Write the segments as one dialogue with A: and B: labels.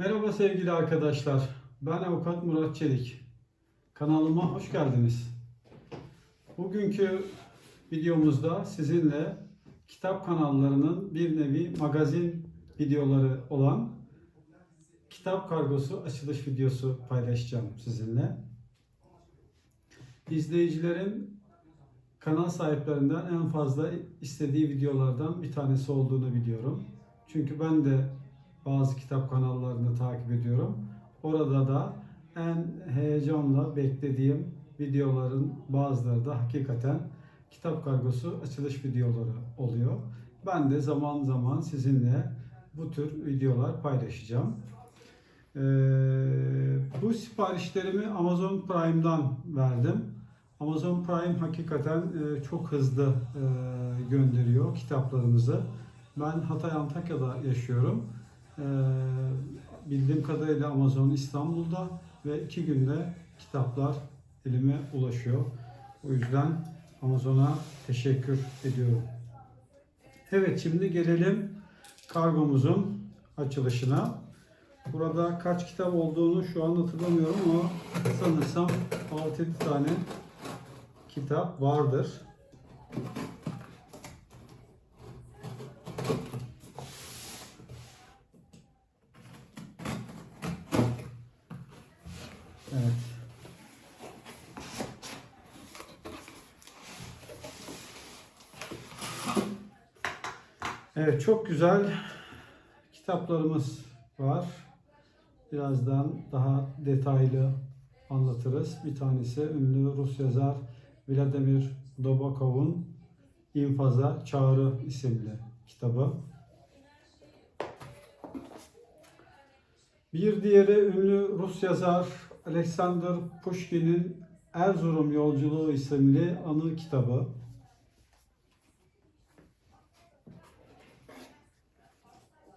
A: Merhaba sevgili arkadaşlar. Ben avukat Murat Çelik. Kanalıma hoş geldiniz. Bugünkü videomuzda sizinle kitap kanallarının bir nevi magazin videoları olan kitap kargosu açılış videosu paylaşacağım sizinle. İzleyicilerin kanal sahiplerinden en fazla istediği videolardan bir tanesi olduğunu biliyorum. Çünkü ben de bazı kitap kanallarını takip ediyorum. Orada da en heyecanla beklediğim videoların bazıları da hakikaten kitap kargosu açılış videoları oluyor. Ben de zaman zaman sizinle bu tür videolar paylaşacağım. Ee, bu siparişlerimi Amazon Prime'dan verdim. Amazon Prime hakikaten e, çok hızlı e, gönderiyor kitaplarımızı. Ben Hatay Antakya'da yaşıyorum. Ee, bildiğim kadarıyla Amazon İstanbul'da ve iki günde kitaplar elime ulaşıyor. O yüzden Amazon'a teşekkür ediyorum. Evet şimdi gelelim kargomuzun açılışına. Burada kaç kitap olduğunu şu an hatırlamıyorum ama sanırsam 6-7 tane kitap vardır. Evet. Evet çok güzel kitaplarımız var. Birazdan daha detaylı anlatırız. Bir tanesi ünlü Rus yazar Vladimir Nabokov'un İnfaza Çağrı isimli kitabı. Bir diğeri ünlü Rus yazar Alexander Pushkin'in Erzurum Yolculuğu isimli anı kitabı.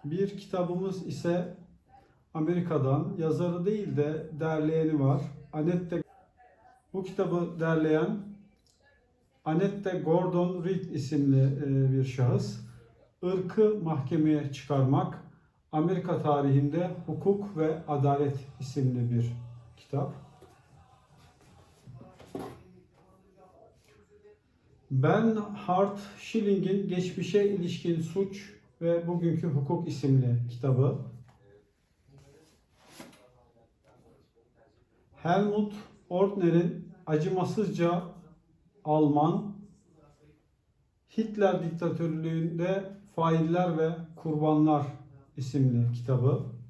A: Bir kitabımız ise Amerika'dan yazarı değil de derleyeni var. Annette bu kitabı derleyen Annette Gordon Reed isimli e, bir şahıs. Irkı mahkemeye çıkarmak Amerika tarihinde hukuk ve adalet isimli bir kitap. Ben Hart Schilling'in Geçmişe İlişkin Suç ve Bugünkü Hukuk isimli kitabı. Helmut Ortner'in Acımasızca Alman Hitler diktatörlüğünde Failler ve Kurbanlar isimli kitabı.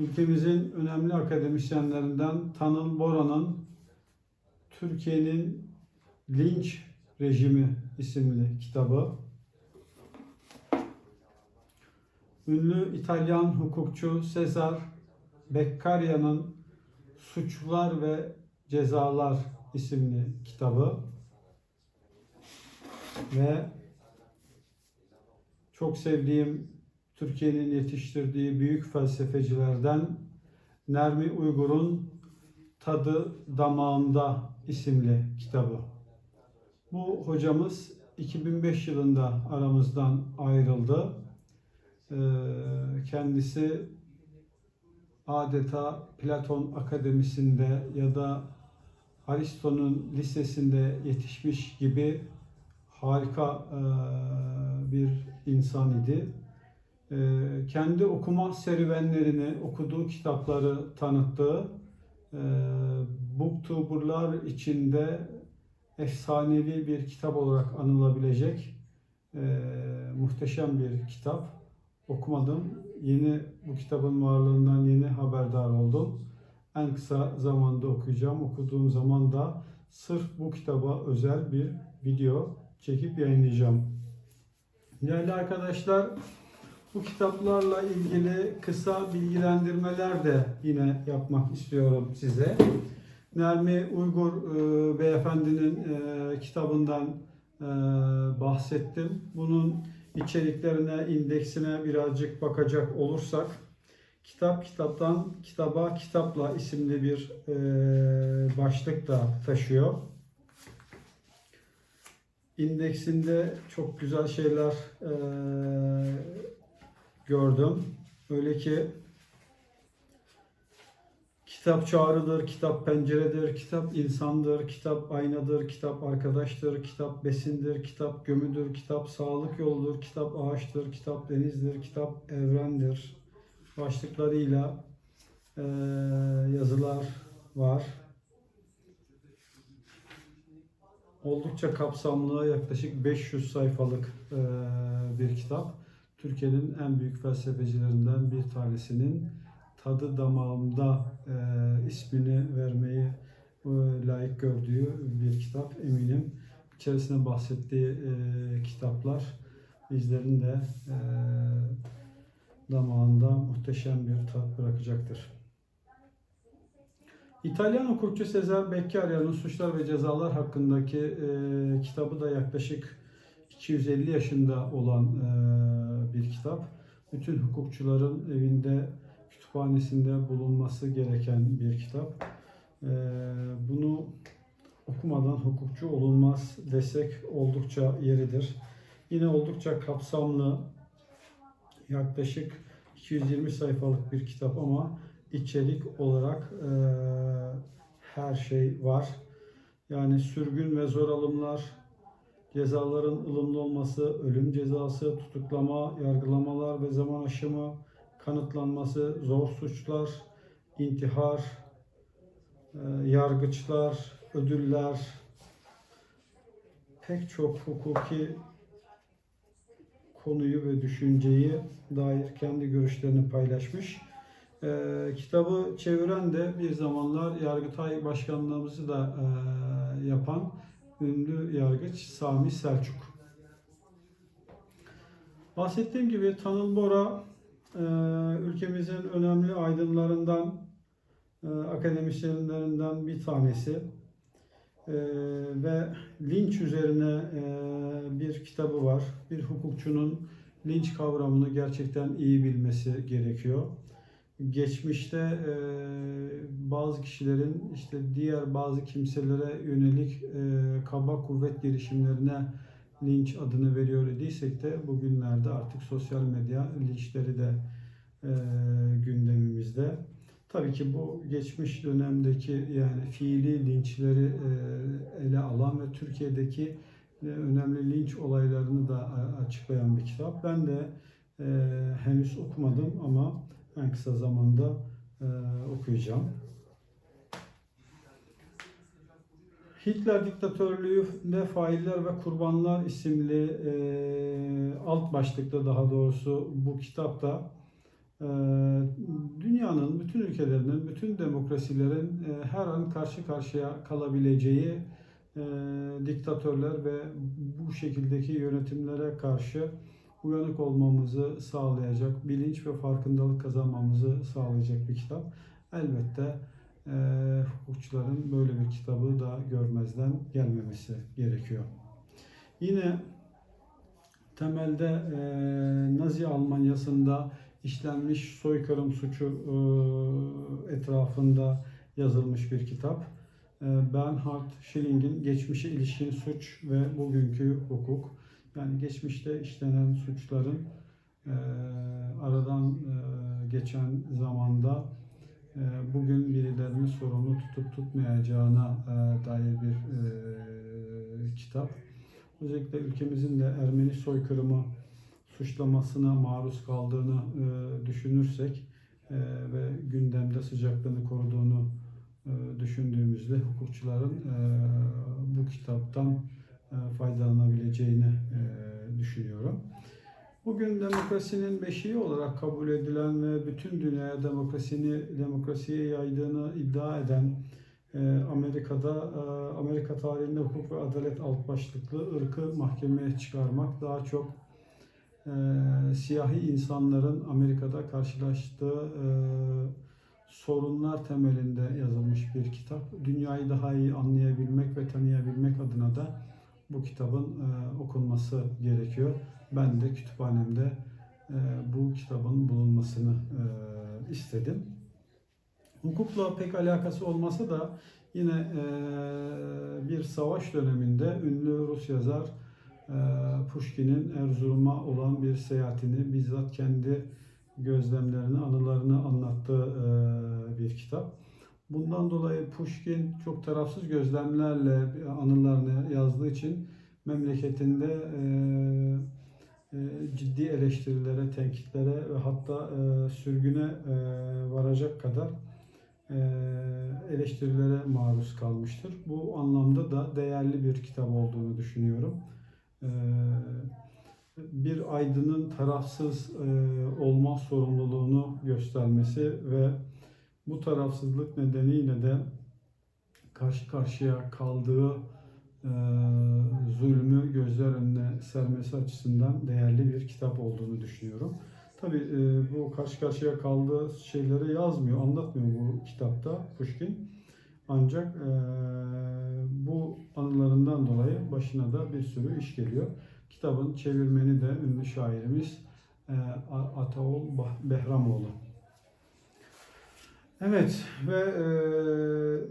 A: Ülkemizin önemli akademisyenlerinden Tanıl Bora'nın Türkiye'nin Linç Rejimi isimli kitabı. Ünlü İtalyan hukukçu Cesar Beccaria'nın Suçlar ve Cezalar isimli kitabı ve çok sevdiğim Türkiye'nin yetiştirdiği büyük felsefecilerden Nermi Uygur'un Tadı Damağımda isimli kitabı. Bu hocamız 2005 yılında aramızdan ayrıldı. Ee, Kendisi adeta Platon Akademisi'nde ya da Aristo'nun lisesinde yetişmiş gibi harika e, bir insan idi. E, Kendi okuma serüvenlerini, okuduğu kitapları tanıttığı e, Booktuberlar içinde efsanevi bir kitap olarak anılabilecek e, muhteşem bir kitap. Okumadım. Yeni bu kitabın varlığından yeni haberdar oldum. En kısa zamanda okuyacağım. Okuduğum zaman da sırf bu kitaba özel bir video çekip yayınlayacağım. Değerli arkadaşlar, bu kitaplarla ilgili kısa bilgilendirmeler de yine yapmak istiyorum size. Nermi Uygur e, beyefendinin e, kitabından e, bahsettim. Bunun içeriklerine, indeksine birazcık bakacak olursak Kitap kitaptan kitaba kitapla isimli bir e, başlık da taşıyor. İndeksinde çok güzel şeyler e, gördüm. Öyle ki kitap çağrıdır, kitap penceredir, kitap insandır, kitap aynadır, kitap arkadaştır, kitap besindir, kitap gömüdür, kitap sağlık yoludur, kitap ağaçtır, kitap denizdir, kitap evrendir. Başlıklarıyla eee, yazılar var. Oldukça kapsamlı, yaklaşık 500 sayfalık eee, bir kitap. Türkiye'nin en büyük felsefecilerinden bir tanesinin tadı damağımda eee, ismini vermeyi eee, layık gördüğü bir kitap eminim. İçerisinde bahsettiği eee, kitaplar bizlerin de eee, damağında muhteşem bir tat bırakacaktır. İtalyan hukukçu Cesare Beccaриa'nın Suçlar ve Cezalar hakkındaki e, kitabı da yaklaşık 250 yaşında olan e, bir kitap. Bütün hukukçuların evinde, kütüphanesinde bulunması gereken bir kitap. E, bunu okumadan hukukçu olunmaz desek oldukça yeridir. Yine oldukça kapsamlı, yaklaşık 220 sayfalık bir kitap ama içerik olarak e, her şey var. Yani sürgün ve zor alımlar, cezaların ılımlı olması, ölüm cezası, tutuklama, yargılamalar ve zaman aşımı, kanıtlanması, zor suçlar, intihar, e, yargıçlar, ödüller, pek çok hukuki konuyu ve düşünceyi dair kendi görüşlerini paylaşmış. Ee, kitabı çeviren de bir zamanlar Yargıtay Başkanlığımızı da e, yapan ünlü yargıç Sami Selçuk. Bahsettiğim gibi Tanıl Bora e, ülkemizin önemli aydınlarından, e, akademisyenlerinden bir tanesi. E, ve linç üzerine bir kitabı var. Bir hukukçunun linç kavramını gerçekten iyi bilmesi gerekiyor geçmişte e, bazı kişilerin işte diğer bazı kimselere yönelik e, kaba kuvvet girişimlerine linç adını veriyor idiysek de bugünlerde artık sosyal medya linçleri de e, gündemimizde. Tabii ki bu geçmiş dönemdeki yani fiili linçleri e, ele alan ve Türkiye'deki e, önemli linç olaylarını da açıklayan bir kitap. Ben de e, henüz okumadım ama en kısa zamanda e, okuyacağım. Hitler diktatörlüğünde failler ve kurbanlar isimli e, alt başlıkta daha doğrusu bu kitapta e, dünyanın bütün ülkelerinin, bütün demokrasilerin e, her an karşı karşıya kalabileceği e, diktatörler ve bu şekildeki yönetimlere karşı uyanık olmamızı sağlayacak, bilinç ve farkındalık kazanmamızı sağlayacak bir kitap. Elbette e, hukukçuların böyle bir kitabı da görmezden gelmemesi gerekiyor. Yine temelde e, Nazi Almanyası'nda işlenmiş soykırım suçu e, etrafında yazılmış bir kitap. E, Bernhard Schilling'in Geçmişe ilişkin suç ve bugünkü hukuk. Yani geçmişte işlenen suçların e, aradan e, geçen zamanda e, bugün birilerini sorumlu tutup tutmayacağına e, dair bir e, kitap. Özellikle ülkemizin de Ermeni soykırımı suçlamasına maruz kaldığını e, düşünürsek e, ve gündemde sıcaklığını koruduğunu e, düşündüğümüzde hukukçuların e, bu kitaptan faydalanabileceğini e, düşünüyorum. Bugün demokrasinin beşiği olarak kabul edilen ve bütün dünyaya demokrasini demokrasiye yaydığını iddia eden e, Amerika'da e, Amerika tarihinde hukuk ve adalet alt başlıklı ırkı mahkemeye çıkarmak daha çok e, siyahi insanların Amerika'da karşılaştığı e, sorunlar temelinde yazılmış bir kitap. Dünyayı daha iyi anlayabilmek ve tanıyabilmek adına da bu kitabın e, okunması gerekiyor. Ben de kütüphanemde e, bu kitabın bulunmasını e, istedim. Hukukla pek alakası olmasa da yine e, bir savaş döneminde ünlü Rus yazar e, Pushkin'in Erzurum'a olan bir seyahatini bizzat kendi gözlemlerini, anılarını anlattığı e, bir kitap. Bundan dolayı Pushkin çok tarafsız gözlemlerle anılarını yazdığı için memleketinde e, e, ciddi eleştirilere, tenkitlere ve hatta e, sürgüne e, varacak kadar e, eleştirilere maruz kalmıştır. Bu anlamda da değerli bir kitap olduğunu düşünüyorum. E, bir aydının tarafsız e, olma sorumluluğunu göstermesi ve bu tarafsızlık nedeniyle de karşı karşıya kaldığı e, zulmü gözler önüne sermesi açısından değerli bir kitap olduğunu düşünüyorum. Tabii e, bu karşı karşıya kaldığı şeyleri yazmıyor, anlatmıyor bu kitapta Pushkin. Ancak e, bu anılarından dolayı başına da bir sürü iş geliyor. Kitabın çevirmeni de ünlü şairimiz e, Ataol Behramoğlu. Evet ve e,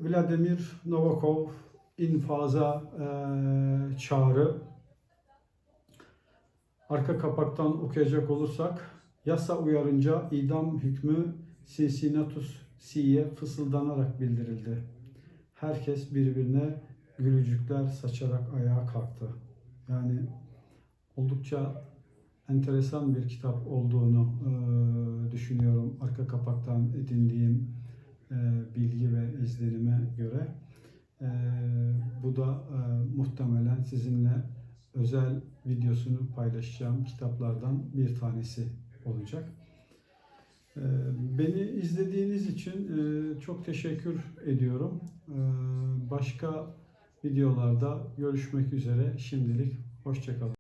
A: Vladimir Novakov infaza e, çağrı. Arka kapaktan okuyacak olursak yasa uyarınca idam hükmü Cincinnatus C'ye fısıldanarak bildirildi. Herkes birbirine gülücükler saçarak ayağa kalktı. Yani oldukça enteresan bir kitap olduğunu e, düşünüyorum. Arka kapaktan edindiğim bilgi ve izlenime göre. E, bu da e, muhtemelen sizinle özel videosunu paylaşacağım kitaplardan bir tanesi olacak. E, beni izlediğiniz için e, çok teşekkür ediyorum. E, başka videolarda görüşmek üzere. Şimdilik hoşçakalın.